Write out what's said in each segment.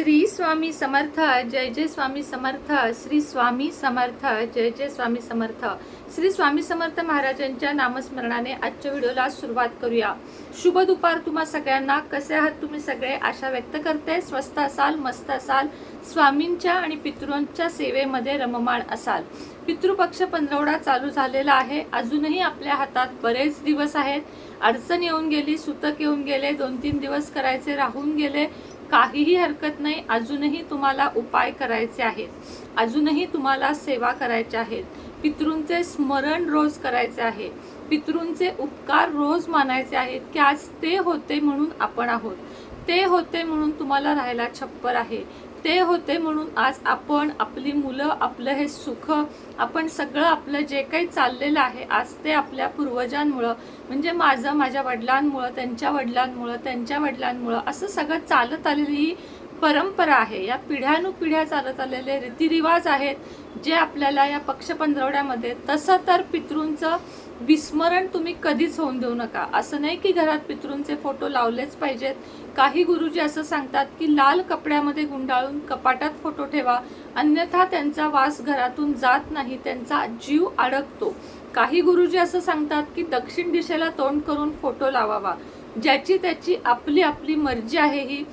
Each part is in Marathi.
श्री स्वामी समर्थ जय जय स्वामी समर्थ श्री स्वामी समर्थ जय जय स्वामी समर्थ. श्री स्वामी समर्थ महाराजांच्या नामस्मरणाने आजच्या व्हिडिओला सुरुवात करूया. शुभ दुपार तुम्हा सगळ्यांना. कसे आहात तुम्ही सगळे? आशा व्यक्त करते. स्वस्त असाल मस्त असाल. स्वामींच्या आणि पितृंच्या सेवेमध्ये रममाण असाल. पितृपक्ष पंधरवडा चालू झालेला आहे. अजूनही आपल्या हातात बरेच दिवस आहेत. अडचण येऊन गेली सुतक येऊन गेले दोन तीन दिवस करायचे राहून गेले. काहीही हरकत नाही अजूनही तुम्हाला उपाय करायचे आहेत. अजूनही तुम्हाला सेवा करायच्या आहेत. पितृंचे स्मरण रोज करायचे आहे. पितृंचे उपकार रोज मानायचे आहेत की आज ते होते म्हणून आपण आहोत. ते होते म्हणून तुम्हाला राहायला छप्पर आहे. ते होते म्हणून आज आपण आपली मुलं आपलं हे सुख आपण सगळं आपलं जे काही चाललेलं आहे आज ते आपल्या पूर्वजांमुळं म्हणजे माझं माझ्या वडिलांमुळं त्यांच्या वडिलांमुळं त्यांच्या वडिलांमुळं असं सगळं चालत आलेली ही परंपरा आहे. या पिढ्यानुपिढ्या चालत आलेले रीतिरिवाज आहेत जे आपल्याला या पक्ष पंधरवड्यामध्ये तसं तर पितृंचं विस्मरण तुम्ही कधीच होऊन देऊ नका. असं नाही की घरात पितृंचे फोटो लावलेच पाहिजेत. काही गुरुजी असं सांगतात की लाल कपड्यामध्ये गुंडाळून कपाटात फोटो ठेवा. अन्यथा त्यांचा वास घरातून जात नाही त्यांचा जीव अडकतो. काही गुरुजी असं सांगतात की दक्षिण दिशेला तोंड करून फोटो लावावा. ज्याची त्याची आपली आपली मर्जी आहे ही.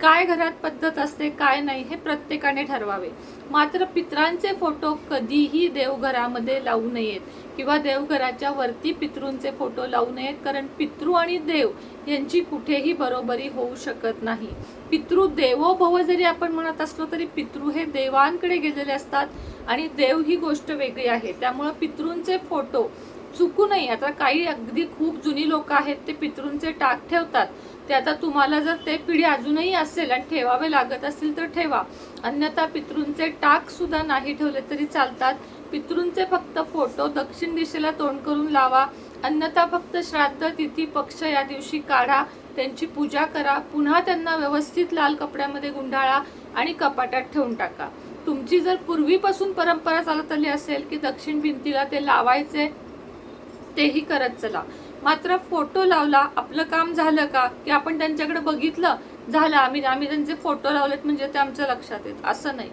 काय घरात पद्धत असते काय नाही हे प्रत्येकाने ठरवावे. मात्र पित्रांचे फोटो कधीही देवघरामध्ये लावू नयेत किंवा देवघराच्या वरती पितृंचे फोटो लावू नयेत कारण पितृ आणि देव यांची कुठेही बरोबरी होऊ शकत नाही. पितृ देवो भव जरी आपण म्हणत असलो तरी पितृ हे देवांकडे गेलेले असतात आणि देव ही गोष्ट वेगळी आहे. त्यामुळं पितृंचे फोटो चुकू नये. आता काही अगदी खूप जुनी लोक आहेत ते पितृंचे टाक ठेवतात. ते आता तुम्हाला जर ते पिढी अजूनही असेल आणि ठेवावे लागत असतील तर ठेवा. अन्यथा पितृंचे टाक सुद्धा नाही ठेवले तरी चालतात. पितृंचे फक्त फोटो दक्षिण दिशेला तोंड करून लावा. अन्यथा फक्त श्राद्ध तिथी पक्ष या दिवशी काढा. त्यांची पूजा करा. पुन्हा त्यांना व्यवस्थित लाल कपड्यामध्ये गुंडाळा आणि कपाटात ठेवून टाका. तुमची जर पूर्वीपासून परंपरा चालत आली असेल की दक्षिण भिंतीला ते लावायचे तेही करत चला. मात्र फोटो लावला आपलं काम झालं का? की आपण त्यांच्याकडे बघितलं झालं. आम्ही आम्ही त्यांचे फोटो लावलेत म्हणजे ते आमच्या लक्षात येत. असं नाही.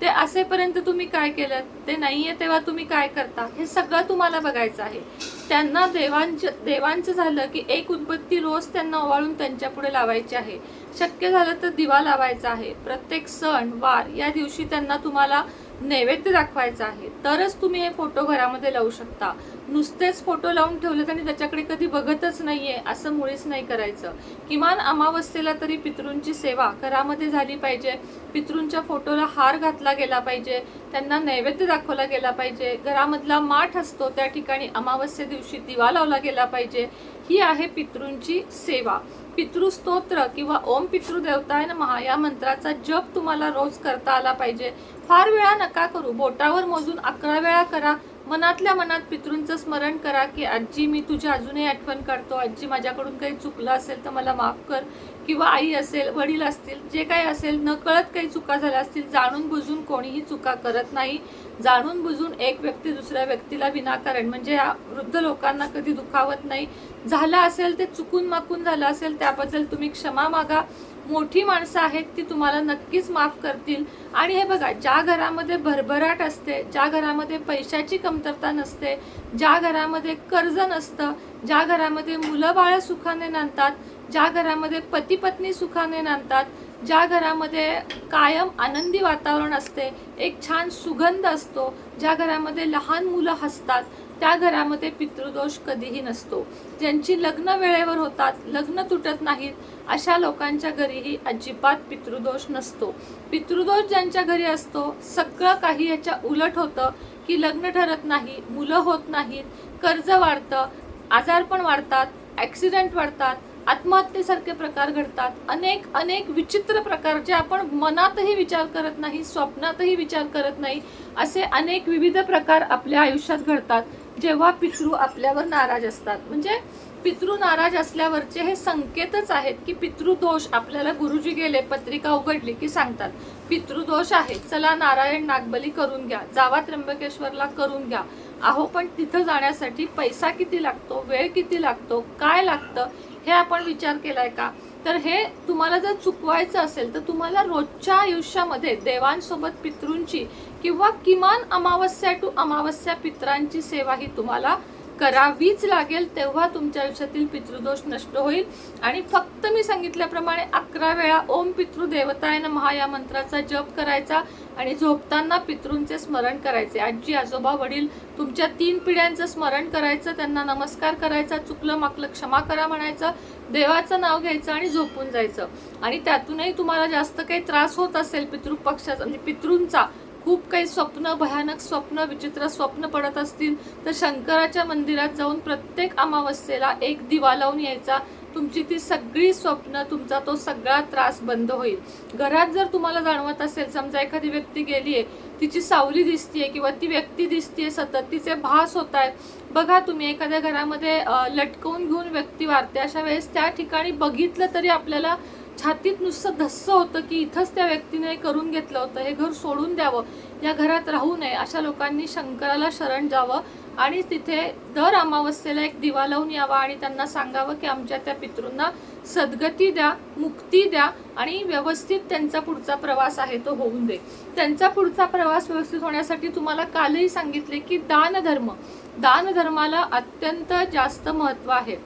ते असेपर्यंत तुम्ही काय केलं? ते नाहीये तेव्हा तुम्ही काय करता? हे सगळं तुम्हाला बघायचं आहे. त्यांना देवांचं देवांचं झालं की एक उदबत्ती रोज त्यांना ओवाळून त्यांच्या पुढे लावायची आहे. शक्य झालं तर दिवा लावायचा आहे. प्रत्येक सण वार या दिवशी त्यांना तुम्हाला नैवेद्य दाखवायचा आहे. तरच तुम्ही हे फोटो घरामध्ये लावू शकता. नुसतेच फोटो लावून ठेवलेत आणि त्याच्याकडे कधी बघतच नाहीये असं मुळीच नाही करायचं. किमान अमावस्येला तरी पितृंची सेवा घरामध्ये झाली पाहिजे. पितृंच्या फोटोला हार घातला गेला पाहिजे. त्यांना नैवेद्य दाखवला गेला पाहिजे. घरामधला माठ असतो त्या ठिकाणी अमावस्ये दिवशी दिवा लावला गेला पाहिजे. ही आहे पितृंची सेवा. पितृस्तोत्र किंवा ओम पितृदेवताय महा या मंत्राचा जप तुम्हाला रोज करता आला पाहिजे. फार वेळा नका करू. बोटावर मोजून अकरा वेळा करा. मनातल्या मनात पितृंचं स्मरण करा की आजी मी तुझी अजूनही आठवण काढतो. आजी माझ्याकडून काही चुकलं असेल तर मला माफ कर. किंवा आई असेल वडील असतील जे काही असेल न कळत काही चुका झाल्या असतील जाणून बुजून कोणीही चुका करत नाही. जाणून बुजून एक व्यक्ती दुसऱ्या व्यक्तीला विनाकारण म्हणजे या वृद्ध लोकांना कधी दुखावत नाही. झालं असेल ते चुकून माकून झालं असेल त्याबद्दल तुम्ही क्षमा मागा. मोठी माणसं आहेत ती तुम्हाला नक्कीच माफ करतील. आणि हे बघा ज्या घरामध्ये भरभराट असते ज्या घरामध्ये पैशाची कमतरता नसते ज्या घरामध्ये कर्ज नसतं ज्या घरामध्ये मुलं बाळं सुखाने नांदतात ज्या घरामध्ये पती पत्नी सुखाने नांदतात ज्या घरामध्ये कायम आनंदी वातावरण असते एक छान सुगंध असतो ज्या घरामध्ये लहान मुलं हसतात त्या घरामध्ये पितृदोष कधीही नसतो. ज्यांची लग्न वेळेवर होतात लग्न तुटत नाहीत अशा लोकांच्या घरीही अजिबात पितृदोष नसतो. पितृदोष ज्यांच्या घरी असतो सगळं काही याच्या उलट होतं की लग्न ठरत नाही मुलं होत नाहीत कर्ज वाढतं आजारपण वाढतात ॲक्सिडेंट वाढतात आत्महत्येसारखे प्रकार घडतात. अनेक अनेक विचित्र प्रकार जे आपण मनातही विचार करत नाही स्वप्नातही विचार करत नाही असे अनेक विविध प्रकार आपल्या आयुष्यात घडतात. जेव्हा पितृ आपल्यावर नाराज असतात. म्हणजे पितृ नाराज असल्यावरचे हे संकेतच आहेत की पितृदोष आपल्याला गुरुजी गेले पत्रिका उघडली की सांगतात. पितृदोष आहे चला नारायण नागबली करून घ्या. जावा त्र्यंबकेश्वरला करून घ्या. अहो पण तिथं जाण्यासाठी पैसा किती लागतो? वेळ किती लागतो? काय लागतं? हे आपण विचार केलाय का? तर हे तुम्हाला जर चुकवायचं असेल तर तुम्हाला रोजच्या आयुष्यामध्ये देवांसोबत पितृंची किंवा किमान अमावस्या टू अमावस्या पित्रांची सेवा ही तुम्हाला करावीच लागेल तेव्हा तुमच्या आयुष्यातील पितृदोष नष्ट होईल. आणि फक्त मी सांगितल्याप्रमाणे अकरा वेळा ओम पितृदेवताय महा या मंत्राचा जप करायचा आणि झोपताना पितृंचे स्मरण करायचे. आजी आजोबा वडील तुमच्या तीन पिढ्यांचं स्मरण करायचं त्यांना नमस्कार करायचा चुकलं माकलं क्षमा करा म्हणायचं देवाचं नाव घ्यायचं आणि झोपून जायचं. आणि त्यातूनही तुम्हाला जास्त काही त्रास होत असेल पितृपक्षाचा म्हणजे पितृंचा खूप काही स्वप्न भयानक स्वप्न विचित्र स्वप्न पडत असतील तर शंकराच्या मंदिरात जाऊन प्रत्येक अमावस्येला एक दिवा लावून यायचा. तुमची ती सगळी स्वप्न तुमचा तो सगळा त्रास बंद होईल. घरात जर तुम्हाला जाणवत असेल समजा एखादी व्यक्ती गेली आहे तिची सावली दिसतीये किंवा ती व्यक्ती दिसतीये सतत तिचे भास होत आहेत बघा तुम्ही एखाद्या घरामध्ये लटकवून घेऊन व्यक्ती वारते अशा वेळेस त्या ठिकाणी बघितलं तरी आपल्याला छातीत नुसतं धस्स होतं की इथंच त्या व्यक्तीने हे करून घेतलं होतं हे घर सोडून द्यावं या घरात राहू नये अशा लोकांनी शंकराला शरण जावं आणि तिथे दर अमावस्येला एक दिवा लावून यावा आणि त्यांना सांगावं की आमच्या त्या पितृंना सद्गती द्या मुक्ती द्या आणि व्यवस्थित त्यांचा पुढचा प्रवास आहे तो होऊन दे. त्यांचा पुढचा प्रवास व्यवस्थित होण्यासाठी तुम्हाला कालही सांगितले की दानधर्म दानधर्माला अत्यंत जास्त महत्त्व आहे.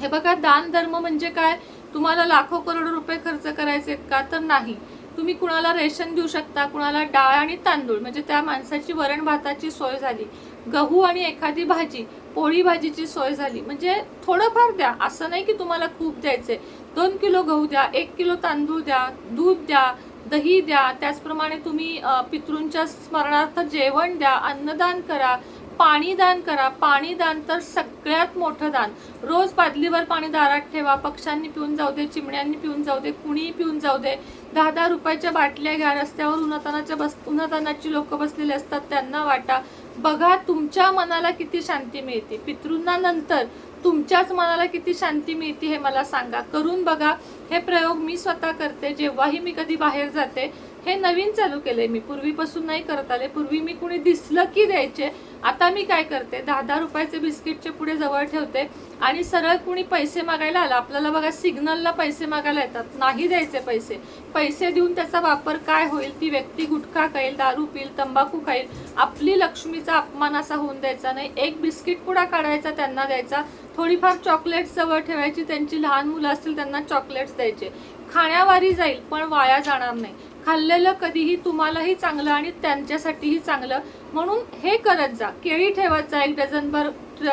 हे बघा दान धर्म म्हणजे काय? तुम्हाला लाखो करोड रुपये खर्च करायचे का तर नाही. तुम्ही कुणाला रेशन देऊ शकता कुणाला डाळ आणि तांदूळ म्हणजे त्या माणसाची वरण भाताची सोय झाली. गहू आणि एखादी भाजी पोळी भाजीची सोय झाली. म्हणजे थोडंफार द्या. असं नाही की तुम्हाला खूप द्यायचे दोन किलो गहू द्या एक किलो तांदूळ द्या दूध द्या दही द्या. त्याचप्रमाणे तुम्ही पितृंच्या स्मरणार्थ जेवण द्या अन्नदान करा पाणी दान करा. पाणी दान तर सगळ्यात मोठं दान. रोज बादलीवर पाणी दारात ठेवा. पक्ष्यांनी पिऊन जाऊ दे चिमण्यांनी पिऊन जाऊ दे कुणीही पिऊन जाऊ दे. दहा दहा रुपयाच्या बाटल्या घ्या. रस्त्यावर उन्हातानाच्या बस उन्हातानाची लोक बसलेले असतात त्यांना वाटा. बघा तुमच्या मनाला किती शांती मिळते. पितृंना नंतर तुमच्याच मनाला किती शांती मिळते हे मला सांगा. करून बघा. हे प्रयोग मी स्वतः करते. जेव्हाही मी कधी बाहेर जाते हे नवीन चालू केलंय. मी पूर्वीपासून नाही करत आले. पूर्वी मी कुणी दिसलं की द्यायचे? आता मी काय करते? दहा दहा रुपयाचे बिस्किटचे पुढे जवळ ठेवते आणि सरळ कुणी पैसे मागायला आला. आपल्याला बघा सिग्नलला पैसे मागायला येतात. नाही द्यायचे पैसे. पैसे देऊन त्याचा वापर काय होईल? ती व्यक्ती गुटखा खाईल दारू पिईल तंबाखू खाईल. आपली लक्ष्मीचा अपमान असा होऊन द्यायचा नाही. एक बिस्किट पुडा काढायचा? त्यांना द्यायचा. थोडीफार चॉकलेट्स जवळ ठेवायची. त्यांची लहान मुलं असतील त्यांना चॉकलेट्स द्यायचे. खाण्यावारी जाईल पण वाया जाणार नाही. खाल्लेलं कधीही तुम्हालाही चांगलं आणि त्यांच्यासाठीही चांगलं. म्हणून हे करत जा. केळी ठेवत जा. एक डझनभर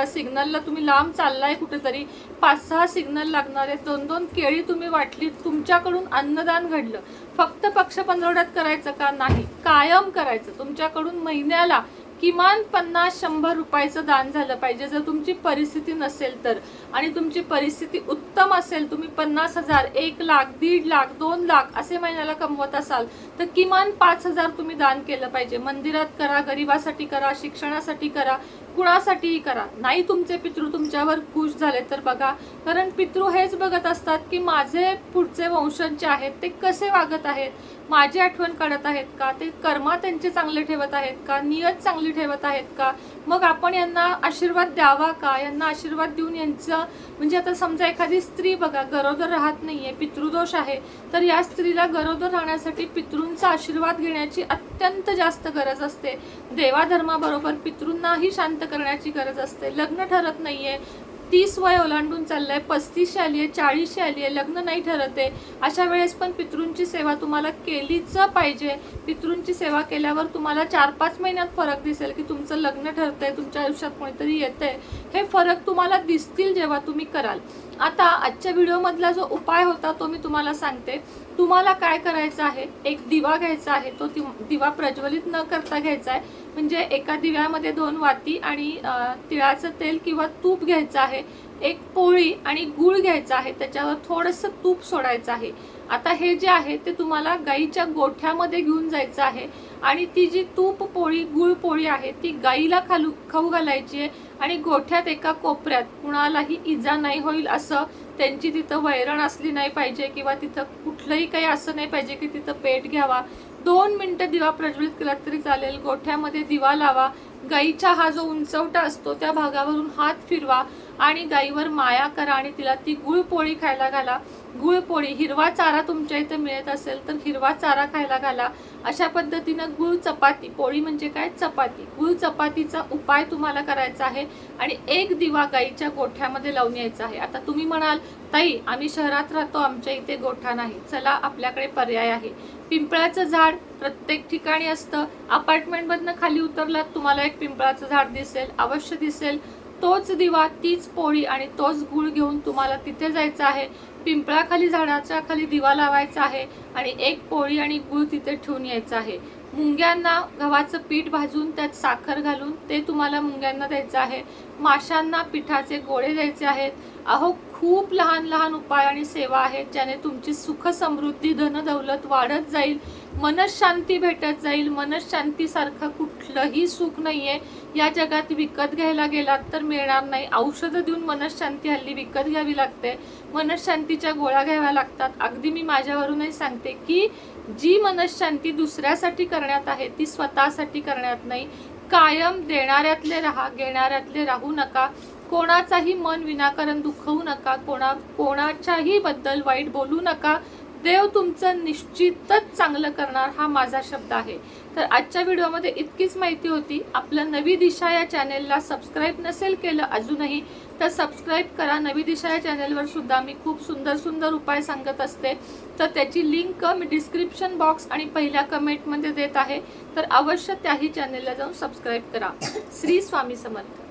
सिग्नलला तुम्ही लांब चाललाय कुठेतरी. पाच सहा सिग्नल लागणार आहेत दोन दोन केळी तुम्ही वाटली तुमच्याकडून अन्नदान घडलं. फक्त पक्ष पंधरवड्यात करायचं का? नाही. कायम करायचं. तुमच्याकडून महिन्याला किमान पन्नास शंभर रुपयाचं दान झालं पाहिजे. जर तुमची परिस्थिती नसेल तर. आणि तुमची परिस्थिती उत्तम असेल तुम्ही पन्नास हजार एक लाख दीड लाख दोन लाख असे महिन्याला कमवत असाल तर किमान पाच हजार तुम्ही दान केलं पाहिजे. मंदिरात करा गरिबासाठी करा शिक्षणासाठी करा. कुणासाठीही करा? नाही तुमचे पितृ तुमच्यावर खुश झाले तर बघा. कारण पितृ हेच बघत असतात की माझे पुढचे वंशज जे आहेत ते कसे वागत आहेत? माझी आठवण काढत आहेत का? ते कर्मा त्यांचे चांगले ठेवत आहेत का? नियत चांगली ठेवत आहेत का? मग आपण यांना आशीर्वाद द्यावा का? यांना आशीर्वाद देऊन यांचं म्हणजे आता समजा एखादी स्त्री बघा गरोदर राहत नाही आहे पितृदोष आहे तर या स्त्रीला गरोदर राहण्यासाठी पितृंचा आशीर्वाद घेण्याची अत्यंत जास्त गरज असते. देवाधर्माबरोबर पितृंनाही शांत करण्याची गरज असते. लग्न ठरत नाही आहे तीस वय ओलांडून चाललंय. पस्तीसशे आली आहे चाळीसशे आली आहे लग्न नाही ठरत. आहे अशा वेळेस पण पितृंची सेवा तुम्हाला केलीच पाहिजे. पितृंची सेवा केल्यावर तुम्हाला चार पाच महिन्यात फरक दिसेल की तुमचं लग्न ठरतंय तुमच्या आयुष्यात कोणीतरी येतंय. हे फरक तुम्हाला दिसतील जेव्हा तुम्ही कराल. आता आजच्या व्हिडिओमधला जो उपाय होता तो मी तुम्हाला सांगते. तुम्हाला काय करायचं आहे? एक दिवा घ्यायचा आहे. तो दिवा प्रज्वलित न करता घ्यायचा आहे. म्हणजे एका दिव्यामध्ये दोन वाती आणि तिळाचं तेल किंवा तूप घ्यायचं आहे. एक पोळी आणि गूळ घ्यायचा आहे. त्याच्यावर थोडंसं तूप सोडायचं आहे. आता हे जे आहे ते तुम्हाला गाईच्या गोठ्यामध्ये घेऊन जायचं आहे. आणि ती जी तूप पोळी गुळ पोळी आहे ती गाईला खालू खाऊ घालायची आहे. आणि गोठ्यात एका कोपऱ्यात कुणालाही इजा नाही होईल असं त्यांची तिथं वैरण असली नाही पाहिजे किंवा तिथं कुठलंही काही असं नाही पाहिजे की तिथं पेट घ्यावा. दोन मिनटं दिवा प्रज्वलित केला तरी चालेल. गोठ्यामध्ये दिवा लावा. गाईचा हा जो उंचवटा असतो त्या भागावरून हात फिरवा आणि गाईवर माया करा आणि तिला ती गुळपोळी खायला घाला. गुळपोळी हिरवा चारा तुमच्या इथे मिळत असेल तर हिरवा चारा खायला घाला. अशा पद्धतीनं गुळ चपाती पोळी म्हणजे काय? चपाती. गुळ चपातीचा उपाय तुम्हाला करायचा आहे आणि एक दिवा गाईच्या गोठ्यामध्ये लावून यायचा आहे. आता तुम्ही म्हणाल ताई आम्ही शहरात राहतो आमच्या इथे गोठा नाही. चला आपल्याकडे पर्याय आहे. पिंपळाचं झाड प्रत्येक ठिकाणी असतं. अपार्टमेंटमधनं खाली उतरलात तुम्हाला एक पिंपळाचं झाड दिसेल अवश्य दिसेल. तोच दिवा तीच पोळी आणि तोच गुळ घेऊन तुम्हाला तिथे जायचं आहे. पिंपळाखाली झाडाच्या खाली दिवा लावायचा आहे आणि एक पोळी आणि गुळ तिथे ठेवून यायचं आहे. मुंग्यांना गव्हाचं पीठ भाजून त्यात साखर घालून ते तुम्हाला मुंग्यांना द्यायचं आहे. माशांना पिठाचे गोळे द्यायचे आहेत. अहो खूप लहान लहान उपाय आणि सेवा आहेत ज्याने तुमची सुख समृद्धी धन दौलत वाढत जाईल. मनशांती भेटत जाईल. मनशांतीसारखं कुठलंही सुख नाही आहे या जगात विकत घ्यायला गेलात तर मिळणार नाही. औषधं देऊन मनशांती हल्ली विकत घ्यावी लागते. मनशांतीच्या गोळ्या घ्याव्या लागतात. अगदी मी माझ्यावरूनही सांगते की जी मनशांती दुसऱ्यासाठी करण्यात आहे ती स्वतःसाठी करण्यात नाही. कायम देणाऱ्यातले राहा घेणाऱ्यातले राहू नका. कोणाचाही मन विनाकारण दुखवू नका. कोणा कोणाच्याही बद्दल वाईट बोलू नका. देव तुमचं निश्चितच चांगलं करणार हा माझा शब्द आहे. तर आजच्या व्हिडिओमध्ये इतकीच माहिती होती. आपलं नवी दिशा या चॅनेलला सबस्क्राईब नसेल केलं अजूनही तर सबस्क्राईब करा. नवी दिशा या चॅनेलवर सुद्धा मी खूप सुंदर सुंदर उपाय सांगत असते. तर त्याची लिंक मी डिस्क्रिप्शन बॉक्स आणि पहिल्या कमेंटमध्ये देत आहे. तर अवश्य त्याही चॅनेलला जाऊन सबस्क्राईब करा. श्री स्वामी समर्थ.